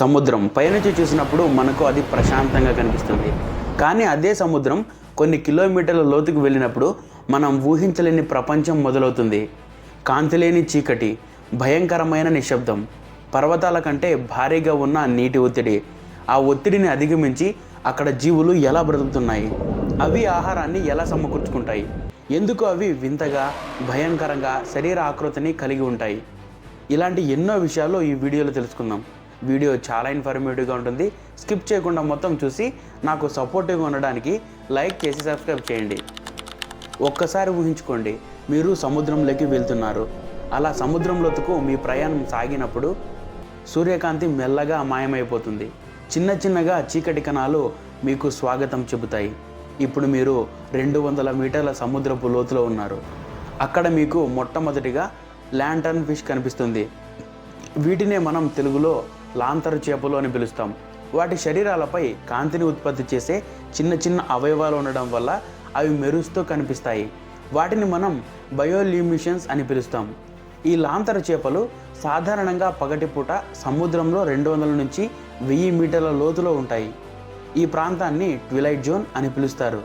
సముద్రం. పైనుంచి చూసినప్పుడు మనకు అది ప్రశాంతంగా కనిపిస్తుంది. కానీ అదే సముద్రం కొన్ని కిలోమీటర్ల లోతుకు వెళ్ళినప్పుడు మనం ఊహించలేని ప్రపంచం మొదలవుతుంది. కాంతిలేని చీకటి భయంకరమైన నిశ్శబ్దం పర్వతాల కంటే భారీగా ఉన్న నీటి ఒత్తిడి. ఆ ఒత్తిడిని అధిగమించి అక్కడ జీవులు ఎలా బ్రతుకుతున్నాయి? అవి ఆహారాన్ని ఎలా సమకూర్చుకుంటాయి? ఎందుకు అవి వింతగా భయంకరంగా శరీర ఆకృతిని కలిగి ఉంటాయి? ఇలాంటి ఎన్నో విషయాలు ఈ వీడియోలో తెలుసుకుందాం. వీడియో చాలా ఇన్ఫర్మేటివ్గా ఉంటుంది. స్కిప్ చేయకుండా మొత్తం చూసి నాకు సపోర్టివ్గా ఉండడానికి లైక్ చేసి సబ్స్క్రైబ్ చేయండి. ఒక్కసారి ఊహించుకోండి మీరు సముద్రంలోకి వెళ్తున్నారు. అలా సముద్రంలోతుకు మీ ప్రయాణం సాగినప్పుడు సూర్యకాంతి మెల్లగా మాయమైపోతుంది. చిన్న చిన్నగా చీకటి కణాలు మీకు స్వాగతం చెబుతాయి. ఇప్పుడు మీరు రెండు వందల మీటర్ల సముద్రపు లోతులో ఉన్నారు. అక్కడ మీకు మొట్టమొదటిగా ల్యాంటర్న్ ఫిష్ కనిపిస్తుంది. వీటినే మనం తెలుగులో లాంతరు చేపలు అని పిలుస్తాం. వాటి శరీరాలపై కాంతిని ఉత్పత్తి చేసే చిన్న చిన్న అవయవాలు ఉండడం వల్ల అవి మెరుస్తూ కనిపిస్తాయి. వాటిని మనం బయోల్యూమిషన్స్ అని పిలుస్తాం. ఈ లాంతర చేపలు సాధారణంగా పగటిపూట సముద్రంలో రెండు వందల నుంచి వెయ్యి మీటర్ల లోతులో ఉంటాయి. ఈ ప్రాంతాన్ని ట్విలైట్ జోన్ అని పిలుస్తారు.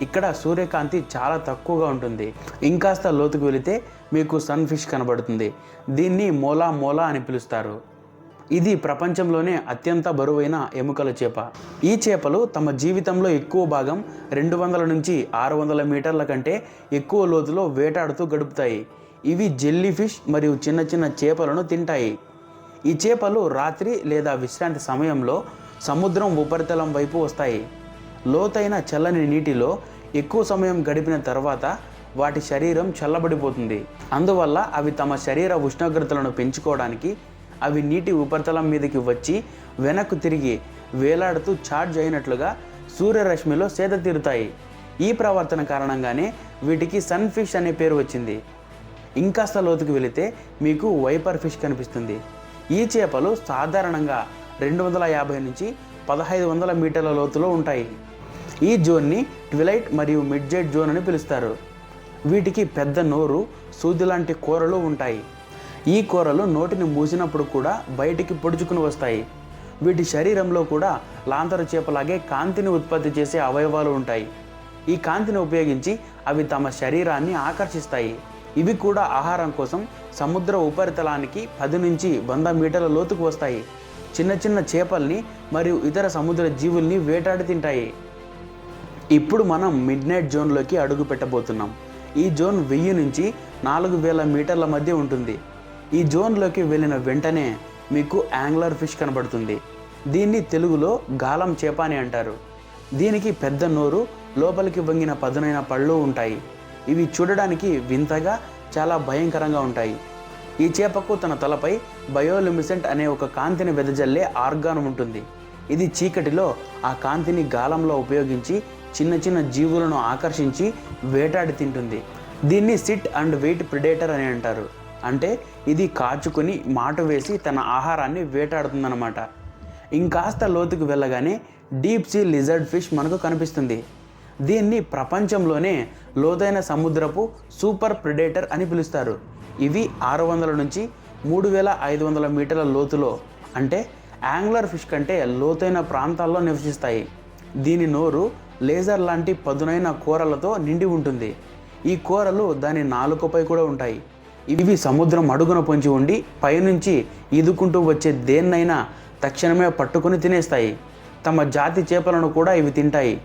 ఇక్కడ సూర్యకాంతి చాలా తక్కువగా ఉంటుంది. ఇంకాస్త లోతుకు వెళితే మీకు సన్ ఫిష్ కనబడుతుంది. దీన్ని మోలా మోలా అని పిలుస్తారు. ఇది ప్రపంచంలోనే అత్యంత బరువైన ఎముకల చేప. ఈ చేపలు తమ జీవితంలో ఎక్కువ భాగం రెండు వందల నుంచి ఆరు వందల మీటర్ల కంటే ఎక్కువ లోతులో వేటాడుతూ గడుపుతాయి. ఇవి జెల్లీ ఫిష్ మరియు చిన్న చిన్న చేపలను తింటాయి. ఈ చేపలు రాత్రి లేదా విశ్రాంతి సమయంలో సముద్రం ఉపరితలం వైపు వస్తాయి. లోతైన చల్లని నీటిలో ఎక్కువ సమయం గడిపిన తర్వాత వాటి శరీరం చల్లబడిపోతుంది. అందువల్ల అవి తమ శరీర ఉష్ణోగ్రతలను పెంచుకోవడానికి అవి నీటి ఉపరితలం మీదకి వచ్చి వెనక్కు తిరిగి వేలాడుతూ ఛార్జ్ అయినట్లుగా సూర్యరశ్మిలో సేద తీరుతాయి. ఈ ప్రవర్తన కారణంగానే వీటికి సన్ ఫిష్ అనే పేరు వచ్చింది. ఇంకాస్త లోతుకు వెళితే మీకు వైపర్ ఫిష్ కనిపిస్తుంది. ఈ చేపలు సాధారణంగా రెండు వందల యాభై నుంచి పదహైదు వందల మీటర్ల లోతులో ఉంటాయి. ఈ జోన్ని ట్విలైట్ మరియు మిడ్జైట్ జోన్ అని పిలుస్తారు. వీటికి పెద్ద నోరు సూది లాంటి కూరలు ఉంటాయి. ఈ కూరలు నోటిని మూసినప్పుడు కూడా బయటికి పొడుచుకుని వస్తాయి. వీటి శరీరంలో కూడా లాంతరు చేపలాగే కాంతిని ఉత్పత్తి చేసే అవయవాలు ఉంటాయి. ఈ కాంతిని ఉపయోగించి అవి తమ శరీరాన్ని ఆకర్షిస్తాయి. ఇవి కూడా ఆహారం కోసం సముద్ర ఉపరితలానికి పది నుంచి వంద మీటర్ల లోతుకు వస్తాయి. చిన్న చిన్న చేపల్ని మరియు ఇతర సముద్ర జీవుల్ని వేటాడి తింటాయి. ఇప్పుడు మనం మిడ్ నైట్ జోన్లోకి అడుగు పెట్టబోతున్నాం. ఈ జోన్ వెయ్యి నుంచి నాలుగు వేల మీటర్ల మధ్య ఉంటుంది. ఈ జోన్లోకి వెళ్ళిన వెంటనే మీకు యాంగ్లర్ ఫిష్ కనబడుతుంది. దీన్ని తెలుగులో గాలం చేప అని అంటారు. దీనికి పెద్ద నోరు లోపలికి వంగిన పదునైన పళ్ళు ఉంటాయి. ఇవి చూడడానికి వింతగా చాలా భయంకరంగా ఉంటాయి. ఈ చేపకు తన తలపై బయోలుమిసెంట్ అనే ఒక కాంతిని వెదజల్లే ఆర్గాన్ ఉంటుంది. ఇది చీకటిలో ఆ కాంతిని గాలంలో ఉపయోగించి చిన్న చిన్న జీవులను ఆకర్షించి వేటాడి తింటుంది. దీన్ని సిట్ అండ్ వెయిట్ ప్రిడేటర్ అని అంటారు. అంటే ఇది కాచుకొని మాట వేసి తన ఆహారాన్ని వేటాడుతుందన్నమాట. ఇంకాస్త లోతుకు వెళ్ళగానే డీప్ సీ లిజర్డ్ ఫిష్ మనకు కనిపిస్తుంది. దీన్ని ప్రపంచంలోనే లోతైన సముద్రపు సూపర్ ప్రిడేటర్ అని పిలుస్తారు. ఇవి ఆరు వందల నుంచి మూడు వేల ఐదు వందల మీటర్ల లోతులో అంటే యాంగ్లర్ ఫిష్ కంటే లోతైన ప్రాంతాల్లో నివసిస్తాయి. దీని నోరు లేజర్ లాంటి పదునైన కూరలతో నిండి ఉంటుంది. ఈ కూరలు దాని నాలుకపై కూడా ఉంటాయి. ఇవి సముద్రం అడుగున పొంచి ఉండి పైనుంచి ఈదుకుంటూ వచ్చే దేన్నైనా తక్షణమే పట్టుకొని తినేస్తాయి. తమ జాతి చేపలను కూడా ఇవి తింటాయి.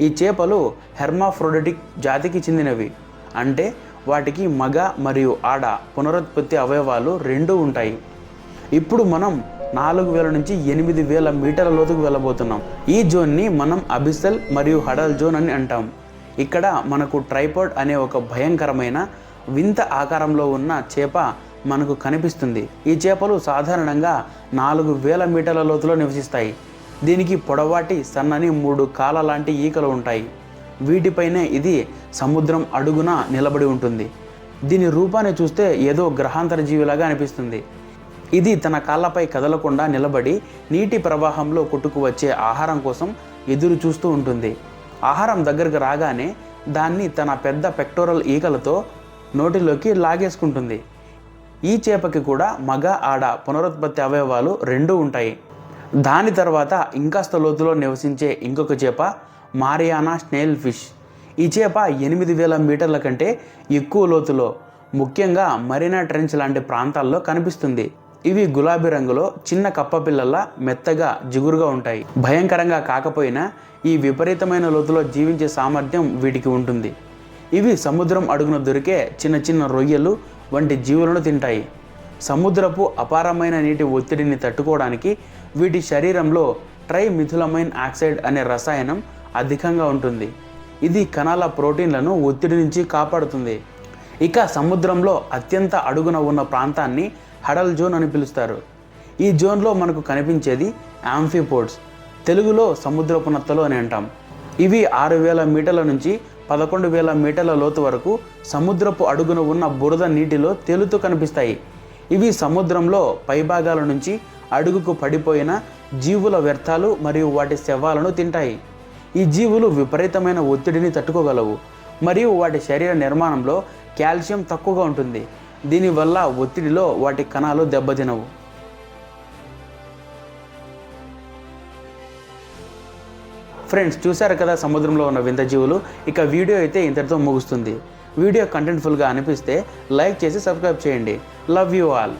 ఈ చేపలు హెర్మాఫ్రోడటిక్ జాతికి చెందినవి. అంటే వాటికి మగ మరియు ఆడ పునరుత్పత్తి అవయవాలు రెండూ ఉంటాయి. ఇప్పుడు మనం నాలుగు వేల నుంచి ఎనిమిది వేల మీటర్ల లోతుకు వెళ్ళబోతున్నాం. ఈ జోన్ని మనం అబిసల్ మరియు హడల్ జోన్ అని అంటాం. ఇక్కడ మనకు ట్రైపాడ్ అనే ఒక భయంకరమైన వింత ఆకారంలో ఉన్న చేప మనకు కనిపిస్తుంది. ఈ చేపలు సాధారణంగా నాలుగు వేల మీటర్ల లోతులో నివసిస్తాయి. దీనికి పొడవాటి సన్నని మూడు కాల లాంటి ఈకలు ఉంటాయి. వీటిపైనే ఇది సముద్రం అడుగున నిలబడి ఉంటుంది. దీని రూపాన్ని చూస్తే ఏదో గ్రహాంతర జీవిలాగా అనిపిస్తుంది. ఇది తన కాళ్ళపై కదలకుండా నిలబడి నీటి ప్రవాహంలో కొట్టుకు వచ్చే ఆహారం కోసం ఎదురు చూస్తూ ఉంటుంది. ఆహారం దగ్గరకు రాగానే దాన్ని తన పెద్ద పెక్టోరల్ ఈకలతో నోటిలోకి లాగేసుకుంటుంది. ఈ చేపకి కూడా మగ ఆడ పునరుత్పత్తి అవయవాలు రెండూ ఉంటాయి. దాని తర్వాత ఇంకాస్త లోతులో నివసించే ఇంకొక చేప మారియానా స్నేల్ ఫిష్. ఈ చేప ఎనిమిది వేల మీటర్ల కంటే ఎక్కువ లోతులో ముఖ్యంగా మరీనా ట్రెంచ్ లాంటి ప్రాంతాల్లో కనిపిస్తుంది. ఇవి గులాబీ రంగులో చిన్న కప్ప పిల్లల్లా మెత్తగా జిగురుగా ఉంటాయి. భయంకరంగా కాకపోయినా ఈ విపరీతమైన లోతులో జీవించే సామర్థ్యం వీటికి ఉంటుంది. ఇవి సముద్రం అడుగున దొరికే చిన్న చిన్న రొయ్యలు వంటి జీవులను తింటాయి. సముద్రపు అపారమైన నీటి ఒత్తిడిని తట్టుకోవడానికి వీటి శరీరంలో ట్రైమిథులమైన్ ఆక్సైడ్ అనే రసాయనం అధికంగా ఉంటుంది. ఇది కణాల ప్రోటీన్లను ఒత్తిడి నుంచి కాపాడుతుంది. ఇక సముద్రంలో అత్యంత అడుగున ఉన్న ప్రాంతాన్ని హడల్ జోన్ అని పిలుస్తారు. ఈ జోన్లో మనకు కనిపించేది యాంఫిపోర్ట్స్ తెలుగులో సముద్రపు నత్తలు అని అంటాం. ఇవి ఆరు వేల మీటర్ల నుంచి పదకొండు వేల మీటర్ల లోతు వరకు సముద్రపు అడుగున ఉన్న బురద నీటిలో తేలుతూ కనిపిస్తాయి. ఇవి సముద్రంలో పైభాగాల నుంచి అడుగుకు పడిపోయిన జీవుల వ్యర్థాలు మరియు వాటి శవాలను తింటాయి. ఈ జీవులు విపరీతమైన ఒత్తిడిని తట్టుకోగలవు మరియు వాటి శరీర నిర్మాణంలో కాల్షియం తక్కువగా ఉంటుంది. దీనివల్ల ఒత్తిడిలో వాటి కణాలు దెబ్బతినవు. ఫ్రెండ్స్ చూశారు కదా సముద్రంలో ఉన్న వింత జీవులు? ఇక వీడియో అయితే ఇంతటితో ముగుస్తుంది. వీడియో కంటెంట్ఫుల్గా అనిపిస్తే లైక్ చేసి సబ్స్క్రైబ్ చేయండి. Love you all